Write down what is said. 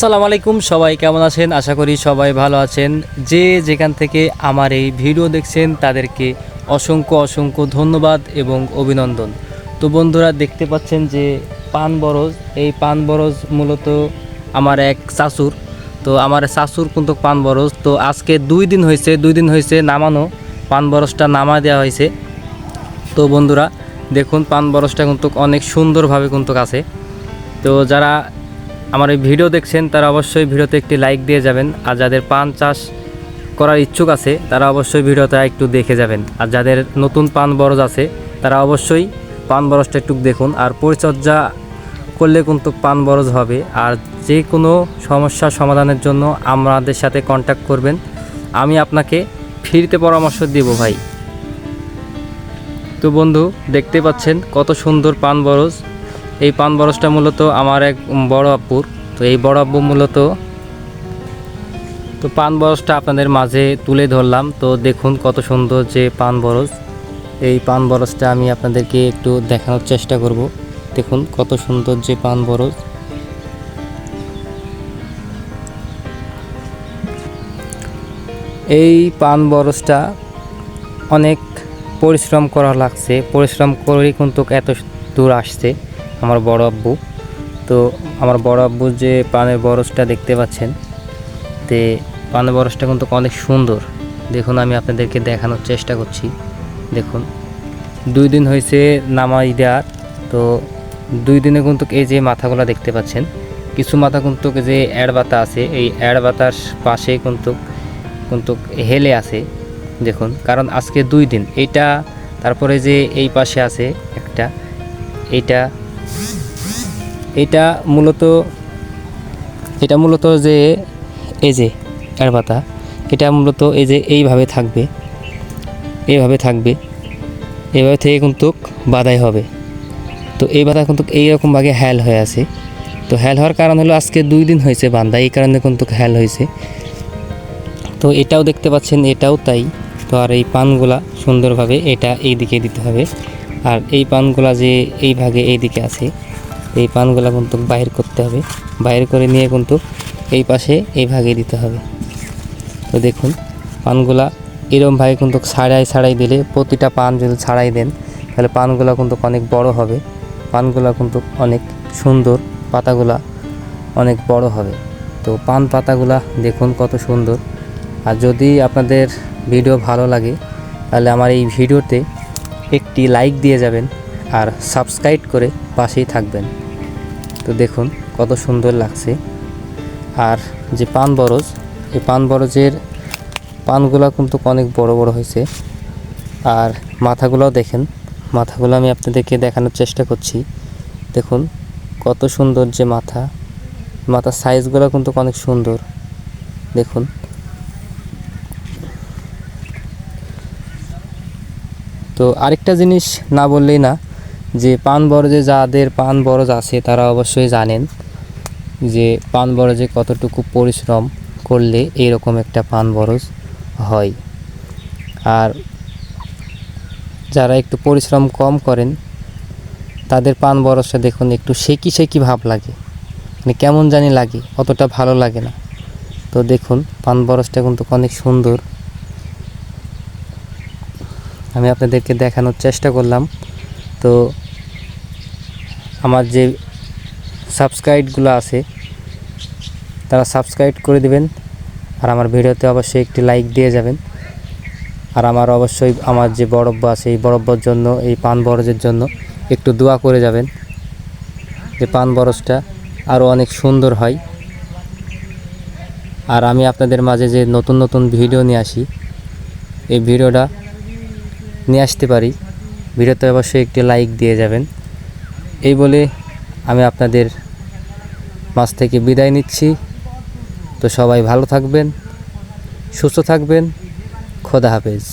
আসসালামু আলাইকুম, সবাই কেমন আছেন? আশা করি সবাই ভালো আছেন। যে যেখান থেকে আমার এই ভিডিও দেখছেন, তাদেরকে অসংখ্য অসংখ্য ধন্যবাদ এবং অভিনন্দন। তো বন্ধুরা, দেখতে পাচ্ছেন যে পান বরজ, এই পান বরজ মূলত আমার এক চাচুর তো আমার শাশুর কিন্তু পান বরজ। তো আজকে দুই দিন হয়েছে, দুই দিন হয়েছে নামানো, পান বরজটা নামা দেওয়া হয়েছে। তো বন্ধুরা, দেখুন, পান বরজটা কিন্তু অনেক সুন্দরভাবে কিন্তু আছে। তো যারা আমার এই ভিডিও দেখছেন, তারা অবশ্যই ভিডিওতে একটি লাইক দিয়ে যাবেন। আর যাদের পান চাষ করার ইচ্ছুক আছে, তারা অবশ্যই ভিডিওটা একটু দেখে যাবেন। আর যাদের নতুন পান বরজ আছে, তারা অবশ্যই পান বরজটা একটু দেখুন। আর পরিচর্যা করলে কিন্তু পান বরজ হবে। আর যে কোনো সমস্যা সমাধানের জন্য আমাদের সাথে কন্ট্যাক্ট করবেন। আমি আপনাকে ফ্রিতে পরামর্শ দেব ভাই। তো বন্ধু, দেখতে পাচ্ছেন কত সুন্দর পান বরজ। এই পান বরজটা মূলত আমার এক বড় আব্বুর। তো এই বড় আব্বু মূলত তো পান বরজটা আপনাদের মাঝে তুলে ধরলাম। তো দেখুন কত সুন্দর যে পান বরজ এই পান বরজটা আমি আপনাদেরকে একটু দেখানোর চেষ্টা করব। দেখুন কত সুন্দর যে পান বরজ এই পান বরজটা অনেক পরিশ্রম করা লাগছে। পরিশ্রম করেই কিন্তু এত দূর আসছে। আমার বড় আব্বু। তো আমার বড় আব্বু যে পানের বরজটা দেখতে পাচ্ছেন, তে পানের বরজটা কিন্তু অনেক সুন্দর। দেখুন, আমি আপনাদেরকে দেখানোর চেষ্টা করছি। দেখুন, দুই দিন হয়েছে নামাই দেওয়ার তো দুই দিনে কিন্তু এই যে মাথাগুলো দেখতে পাচ্ছেন, কিছু মাথা কিন্তু যে অ্যাড বাতা আছে, এই অ্যাড বাতার পাশে কিন্তু কিন্তু হেলে আছে। দেখুন, কারণ আজকে দুই দিন, এইটা তারপরে যে এই পাশে আছে একটা, এইটা এটা মূলত এটা মূলত যে এই যে এর পাতা এটা মূলত এই যে এইভাবে থাকবে এইভাবে থাকবে এইভাবে থেকে কিন্তু বাধাই হবে। তো এই বাধা কিন্তু এইরকমভাবে হ্যাল হয়ে আছে। তো হ্যাল হওয়ার কারণ হলো আজকে দুই দিন হয়েছে বান্ধা এই কারণে কিন্তু হ্যাল হয়েছে। তো এটাও দেখতে পাচ্ছেন, এটাও তাই। তো আর এই পানগুলা সুন্দরভাবে এটা এই দিকে দিতে হবে। আর এই পানগুলা যে এই ভাগে এই দিকে আছে এই পানগুলা কিন্তু বাইর করতে হবে। বাইর করে নিয়ে কিন্তু এই পাশে এই ভাগে দিতে হবে। তো দেখুন, পানগুলা এরম ভাগে কিন্তু ছাড়াই ছাড়াই দিলে প্রতিটা পান যদি ছাড়াই দেন, তাহলে পানগুলা কিন্তু অনেক বড় হবে। পানগুলা কিন্তু অনেক সুন্দর, পাতাগুলা অনেক বড় হবে। তো পান পাতাগুলা দেখুন কত সুন্দর। আর যদি আপনাদের ভিডিও ভালো লাগে, তাহলে আমার এই ভিডিওতে একটি লাইক দিয়ে যাবেন আর সাবস্ক্রাইব করে পাশেই থাকবেন। তো দেখুন কত সুন্দর লাগছে। আর যে পান বরজ, এই পান বরজের পানগুলো কিন্তু অনেক বড় বড় হয়েছে। আর মাথাগুলোও দেখেন, মাথাগুলো আমি আপনাদেরকে দেখানোর চেষ্টা করছি। দেখুন কত সুন্দর যে মাথা, মাথার সাইজগুলো কিন্তু অনেক সুন্দর। দেখুন। তো আরেকটা জিনিস না বললেই না যে পান বরজে যাদের পান বরজ আছে, তারা অবশ্যই জানেন যে পান বরজে কতটুকু পরিশ্রম করলে এইরকম একটা পান বরজ হয়। আর যারা একটু পরিশ্রম কম করেন, তাদের পান বরজটা দেখুন একটু সেকি সেকি ভাব লাগে। মানে কেমন জানি লাগে, অতটা ভালো লাগে না। তো দেখুন, পান বরজটা কিন্তু অনেক সুন্দর। আমি আপনাদেরকে দেখানোর চেষ্টা করলাম। তো আমার যে সাবস্ক্রাইবগুলো আছে, তারা সাবস্ক্রাইব করে দিবেন আর আমার ভিডিওতে অবশ্যই একটি লাইক দিয়ে যাবেন। আর আমার অবশ্যই আমার যে বরব্ব আছে, এই বরব্বর জন্য, এই পান বরজের জন্য একটু দোয়া করে যাবেন যে পান বরজটা আরও অনেক সুন্দর হয়। আর আমি আপনাদের মাঝে যে নতুন নতুন ভিডিও নিয়ে আসি, এই ভিডিওটা নিয়ে আসতে পারি। ভিডিওতে অবশ্যই একটি লাইক দিয়ে যাবেন। এই বলে আমি আপনাদের মাছ থেকে বিদায় নিচ্ছি। তো সবাই ভালো থাকবেন, সুস্থ থাকবেন। খোদা হাফেজ।